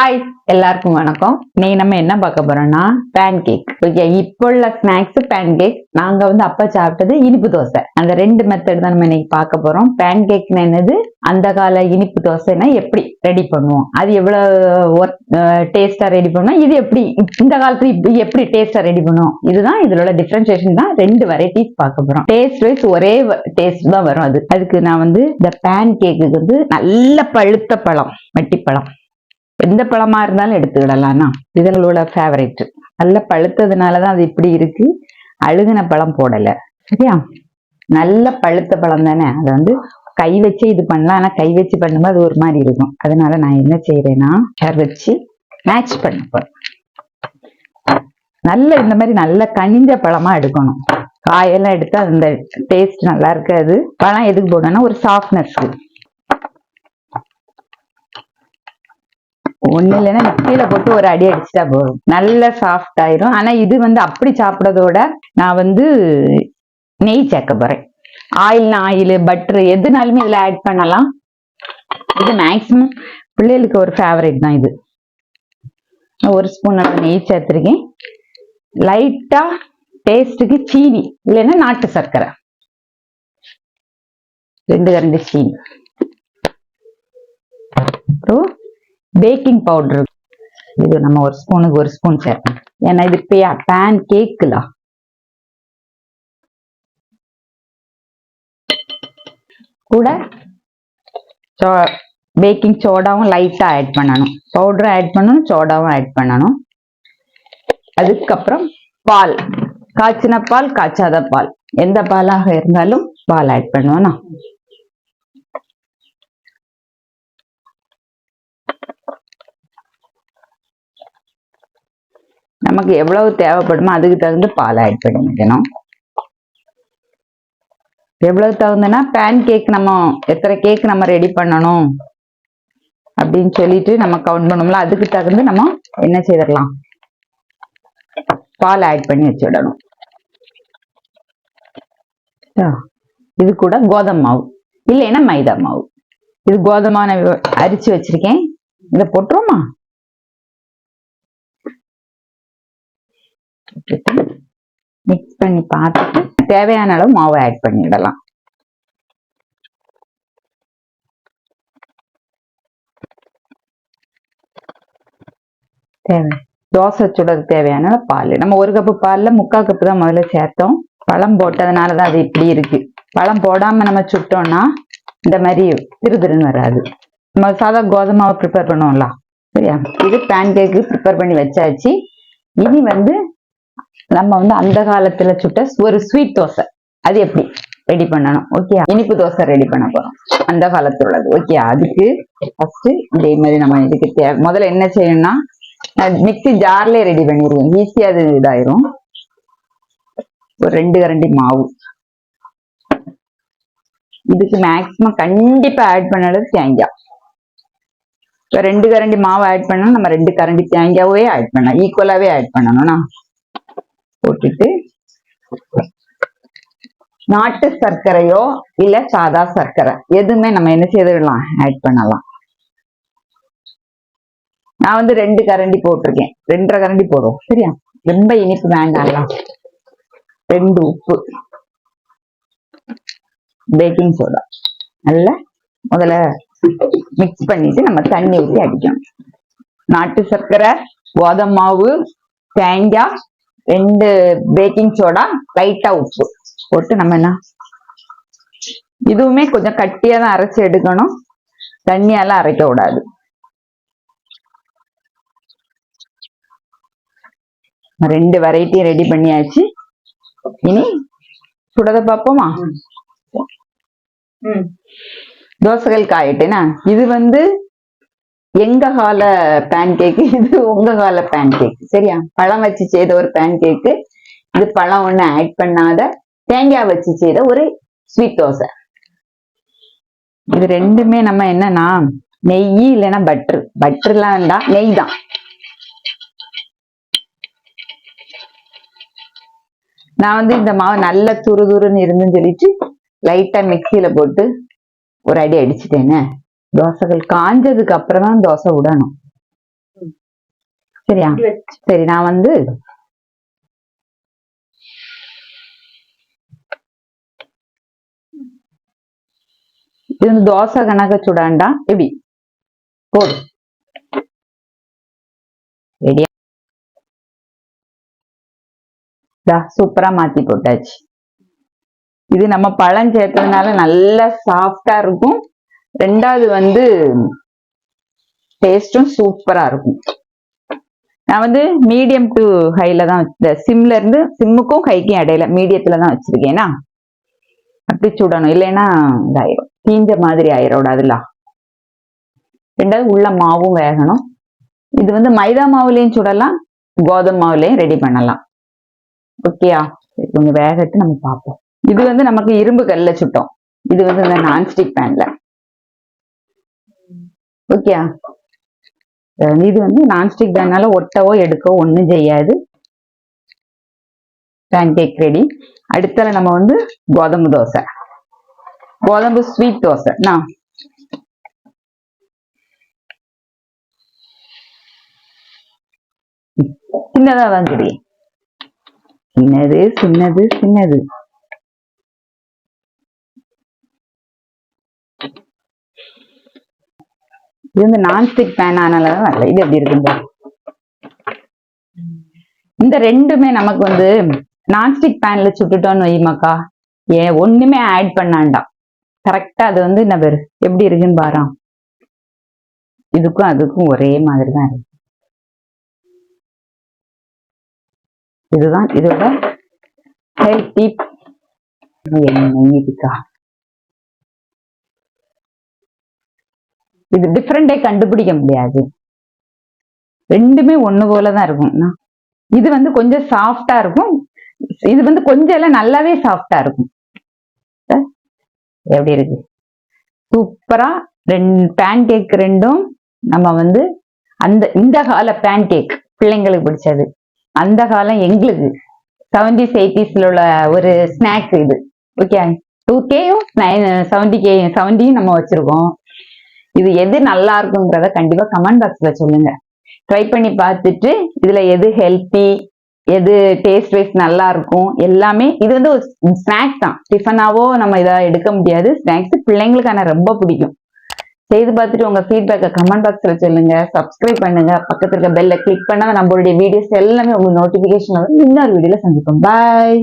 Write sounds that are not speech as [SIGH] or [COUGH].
Hi எல்லாருக்கும் வணக்கம். நீ நம்ம என்ன பார்க்க போறோம்னா பேன் கேக் ஓகே இப்போ உள்ள ஸ்நாக்ஸ் பேன் கேக் நாங்க வந்து அப்ப சாப்பிட்டது இனிப்பு தோசை. அந்த ரெண்டு மெத்தட் தான் நம்ம இன்னைக்கு பார்க்க போறோம். பேன் கேக்னா என்னது? அந்த கால இனிப்பு தோசைனா எப்படி ரெடி பண்ணுவோம்? அது எவ்வளவு டேஸ்டா ரெடி பண்ணுவோம் இது எப்படி இந்த காலத்துல இப்படி எப்படி டேஸ்டா ரெடி பண்ணுவோம்? இதுதான் இதுல உள்ள டிஃபரன்சியேஷன் தான் ரெண்டு வெரைட்டிஸ் பார்க்க போறோம். டேஸ்ட் வைஸ் ஒரே டேஸ்ட் தான் வரும் அது. அதுக்கு நான் வந்து இந்த பேன் கேக்குக்கு வந்து நல்ல பழுத்த பழம் வட்டிப்பழம் எந்த பழமா இருந்தாலும் எடுத்துக்கிடலாம்னா இதுகளோட ஃபேவரேட் நல்ல பழுத்ததுனால தான் அது இப்படி இருக்கு. அழுகுன பழம் போடல. சரியா? நல்ல பழுத்த பழம் தானே. அதை வந்து கை வச்சு இது பண்ணலாம். ஆனா கை வச்சு பண்ணும்போது அது ஒரு மாதிரி இருக்கும். அதனால நான் என்ன செய்யறேன்னா வச்சு மேட்ச் பண்ண போறேன். நல்ல இந்த மாதிரி நல்ல கனிஞ்ச பழமா எடுக்கணும். காயெல்லாம் எடுத்தா அந்த டேஸ்ட் நல்லா இருக்காது. பழம் எதுக்கு போடணும்னா ஒரு சாஃப்ட்னஸ் ஒண்ணு இல்லைன்னா மிக்சியில போட்டு ஒரு அடி அடிச்சுட்டா போதும். நல்ல சாஃப்ட் ஆயிரும். ஆனா இது வந்து அப்படி சாப்பிடறதோட நான் வந்து நெய் சேர்க்க போறேன். ஆயில்னா ஆயில் பட்டர் எதுனாலுமே இதுல ஆட் பண்ணலாம். இது மேக்சிமம் பிள்ளைகளுக்கு ஒரு ஃபேவரேட் தான் இது. ஒரு ஸ்பூன் நெய் சேர்த்துருக்கேன். லைட்டா டேஸ்ட்டுக்கு சீனி இல்லைன்னா நாட்டு சர்க்கரை. ரெண்டு கரண்டு சீனி. அப்புறம் பேக்கிங் பவுடர் இது நம்ம ஒரு ஸ்பூனுக்கு ஒரு ஸ்பூன் சேர்க்கணும். ஏன்னா இது பேன் கேக்குல கூட பேக்கிங் சோடாவும் லைட்டா ஆட் பண்ணணும். பவுடரும் ஆட் பண்ணணும் சோடாவும் ஆட் பண்ணணும். அதுக்கப்புறம் பால். காய்ச்சின பால் காய்ச்சாத பால். எந்த பாலாக இருந்தாலும் பால் ஆட் பண்ணுவோம். நமக்கு எவ்வளவு தேவைப்படுமோ அதுக்கு தகுந்த பால் ஆட் பண்ணிக்கணும் எவ்வளவு தகுந்தனா பேன் கேக் நம்ம எத்தனை கேக் நம்ம ரெடி பண்ணணும் அப்படின்னு சொல்லிட்டு நம்ம கவுண்ட் பண்ணோம்ல அதுக்கு தகுந்து நம்ம என்ன செய்திடலாம்? பால் ஆட் பண்ணி வச்சுடணும். இது கூட கோதம் மாவு இல்லைன்னா மைதா மாவு. இது கோதமான அரிச்சு வச்சிருக்கேன். இதை போட்டுருவோமா? மிக்ஸ் பண்ணி பார்த்துட்டு தேவையான அளவு மாவு ஆட் பண்ணிடலாம். தேவை. தோசை சுடக்கு தேவையான பால். நம்ம ஒரு கப்பு பால்ல முக்கால் கப்பு தான் முதல்ல சேர்த்தோம். பழம் போட்டதுனால தான் அது இப்படி இருக்கு. பழம் போடாம நம்ம சுட்டோம்னா இந்த மாதிரி திருதிருன்னு வராது. நம்ம சாதா கோதுமாவை ப்ரிப்பேர் பண்ணுவோம்ல. சரியா? இது பேன் கேக்கு ப்ரிப்பேர் பண்ணி வச்சாச்சு. இனி வந்து நம்ம வந்து அந்த காலத்துல சுட்ட ஒரு ஸ்வீட் தோசை. அது எப்படி? ரெடி பண்ணணும் ஓகே இனிப்பு தோசை ரெடி பண்ண போறோம். அந்த காலத்துல உள்ளது ஓகே அதுக்கு ஃபர்ஸ்ட் இதே மாதிரி நம்ம இதுக்கு தேவை முதல்ல என்ன செய்யணும்னா மிக்சி ஜார்லயே ரெடி பண்ணிடுவோம். ஈஸியா அது இதாயிரும். ஒரு ரெண்டு கரண்டி மாவு. இதுக்கு மேக்சிமம் கண்டிப்பா ஆட் பண்ணது தேங்காய். இப்போ ரெண்டு கரண்டி மாவு ஆட் பண்ணா நம்ம ரெண்டு கரண்டி தேங்காவே ஆட் பண்ணலாம். ஈக்குவலாவே ஆட் பண்ணணும்னா. போட்டுட்டு நாட்டு சர்க்கரையோ இல்ல சாதா சர்க்கரை. எதுவுமே நம்ம என்ன செய்திடலாம்? ஆட் பண்ணலாம். நான் வந்து ரெண்டு கரண்டி போட்டிருக்கேன். ரெண்டரை கரண்டி போடுவோம். சரியா? ரொம்ப இனிப்பு வேண்டாம்ல. ரெண்டு உப்பு. பேக்கிங் சோடா நல்லா முதல்ல மிக்ஸ் பண்ணிட்டு நம்ம தண்ணி ஊற்றி அடிக்கணும். நாட்டு சர்க்கரை கோதம் மாவு தேங்காய் ரெண்டு பேக்கிங் சோடா லைட்டா உப்பு போட்டு நம்ம என்ன? இதுவுமே கொஞ்சம் கட்டியா தான் அரைச்சு எடுக்கணும். தண்ணியெல்லாம் அரைக்க கூடாது. ரெண்டு வெரைட்டியும் ரெடி பண்ணியாச்சு. இனி சுடத பார்ப்போமா? தோசைகள் காயிட்டேனா இது வந்து எங்க கால பேன் கேக்கு [LAUGHS] இது உங்க கால பேன் கேக் சரியா? பழம் வச்சு செய்த ஒரு பேன் கேக்கு இது பழம் ஒண்ணு ஆட் பண்ணாத. தேங்காய் வச்சு செய்த ஒரு ஸ்வீட் தோசை. இது ரெண்டுமே நம்ம என்னன்னா நெய் இல்லைன்னா பட்டர் பட்டர்லாம் வேண்டாம் நெய் தான். நான் வந்து இந்த மாவு நல்ல துரு துருன்னு இருந்துன்னு சொல்லிட்டு லைட்டா மிக்சியில போட்டு ஒரு அடி அடிச்சுட்டேனே. தோசைகள் காஞ்சதுக்கு அப்புறம் தான் தோசை விடணும் சரியா? இப்படி சரி நான் வந்து இது வந்து தோசை கணக்க சுடாண்டா? எப்படி? போடு. ரெடியா? சூப்பரா மாத்தி போட்டாச்சு. இது நம்ம பழம் சேர்த்ததுனால நல்லா சாஃப்டா இருக்கும். ரெண்டாவது வந்து டேஸ்டும் சூப்பரா இருக்கும். நான் வந்து மீடியம் டு ஹைல தான் சிம்ல இருந்து சிம்முக்கும் ஹைக்கும் இடையில மீடியத்துல தான் வச்சிருக்கேன்னா அப்படி சுடணும். இல்லைன்னா இதாயிரும். தீஞ்ச மாதிரி ஆயிரும். அதுல. ரெண்டாவது உள்ள மாவும் வேகணும். இது வந்து மைதா மாவுலயும் சுடலாம். கோதுமை மாவுலயும் ரெடி பண்ணலாம். ஓகேயா கொஞ்சம் வேகட்டு நம்ம பார்ப்போம். இது வந்து நமக்கு இரும்பு கல்ல சுட்டோம். இது வந்து இந்த நான்ஸ்டிக் பேன்ல ஓகே இது வந்து நான்ஸ்டிக் பேனால ஒட்டவோ எடுக்கவோ ஒன்றும் செய்யாது. பேன் கேக் ரெடி அடுத்தால நம்ம வந்து கோதம்பு தோசை. கோதம்பு ஸ்வீட் தோசை. நான் சின்னதா தான் சின்னது சின்னது சின்னது. இது வந்து நான்ஸ்டிக் பேன் ஆனாலதான் வரல இது எப்படி இருக்கும் இந்த ரெண்டுமே நமக்கு வந்து நான்ஸ்டிக் பேன்ல சுட்டுட்டோம்னு வைமாக்கா ஏன் ஒண்ணுமே ஆட் பண்ணாண்டாம். கரெக்டா அது வந்து என்ன பேரு? எப்படி இருக்குன்னு பாராம் இதுக்கும் அதுக்கும் ஒரே மாதிரி தான் இருக்கு. இதுதான் இதோட ஹெல்த்தி என்ன இதுக்கா. இது டிஃப்ரெண்டே கண்டுபிடிக்க முடியாது. ரெண்டுமே ஒன்று போல தான் இருக்கும் இது வந்து கொஞ்சம் சாஃப்டா இருக்கும். இது வந்து கொஞ்சம் எல்லாம் நல்லாவே சாஃப்டா இருக்கும். எப்படி இருக்கு? சூப்பரா ரெண்டு பேன் கேக் ரெண்டும் நம்ம வந்து அந்த இந்த கால பேன் கேக் பிள்ளைங்களுக்கு பிடிச்சது. அந்த காலம் எங்களுக்கு. செவன்டிஸ் எயிட்டிஸ்ல உள்ள ஒரு ஸ்நாக்ஸ் இது. Okay two K nine seventy K செவன்டியும் நம்ம வச்சிருக்கோம். இது எது நல்லா இருக்குங்கிறத கண்டிப்பா கமெண்ட் பாக்ஸ்ல சொல்லுங்க. ட்ரை பண்ணி பார்த்துட்டு இதுல எது ஹெல்த்தி எது டேஸ்ட் வைஸ் நல்லா இருக்கும் எல்லாமே இது வந்து ஒரு ஸ்நாக்ஸ் தான். டிஃபனாவோ நம்ம இதை எடுக்க முடியாது. ஸ்நாக்ஸ் பிள்ளைங்களுக்கு ரொம்ப பிடிக்கும். செய்து பார்த்துட்டு உங்க ஃபீட்பேக்கை கமெண்ட் பாக்ஸ்ல சொல்லுங்க. சப்ஸ்கிரைப் பண்ணுங்க. பக்கத்துல இருக்க பெல்ல கிளிக் பண்ணா நம்மளுடைய வீடியோஸ் எல்லாமே உங்க நோட்டிபிகேஷன் வந்து இன்னொரு வீடியோல சந்திப்போம். பாய்